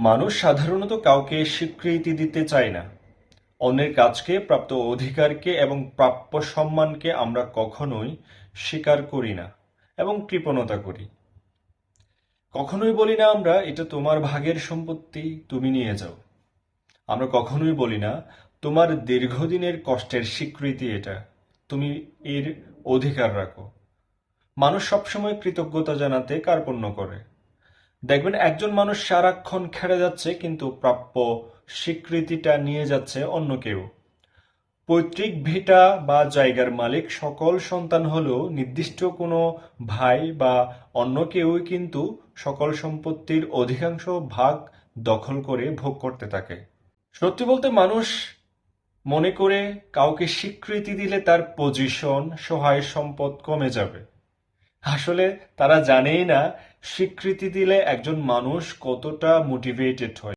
মানুষ সাধারণত কাউকে স্বীকৃতি দিতে চায় না। অন্যের কাজকে, প্রাপ্ত অধিকারকে এবং প্রাপ্য সম্মানকে আমরা কখনোই স্বীকার করি না এবং কৃপণতা করি। কখনোই বলি না আমরা, এটা তোমার ভাগের সম্পত্তি, তুমি নিয়ে যাও। আমরা কখনোই বলি না, তোমার দীর্ঘদিনের কষ্টের স্বীকৃতি এটা, তুমি এর অধিকার রাখো। মানুষ সবসময় কৃতজ্ঞতা জানাতে কার্পণ্য করে। দেখবেন একজন মানুষ সারাক্ষণ খেড়ে যাচ্ছে, কিন্তু প্রাপ্য স্বীকৃতিটা নিয়ে যাচ্ছে অন্য কেউ। পৈতৃক ভিটা বা জায়গার মালিক সকল সন্তান হলেও নির্দিষ্ট কোনো ভাই বা অন্য কেউই কিন্তু সকল সম্পত্তির অধিকাংশ ভাগ দখল করে ভোগ করতে থাকে। সত্যি বলতে মানুষ মনে করে কাউকে স্বীকৃতি দিলে তার পজিশন সহায় সম্পদ কমে যাবে। আসলে তারা জানেই না স্বীকৃতি দিলে একজন মানুষ কতটা মোটিভেটেড হয়।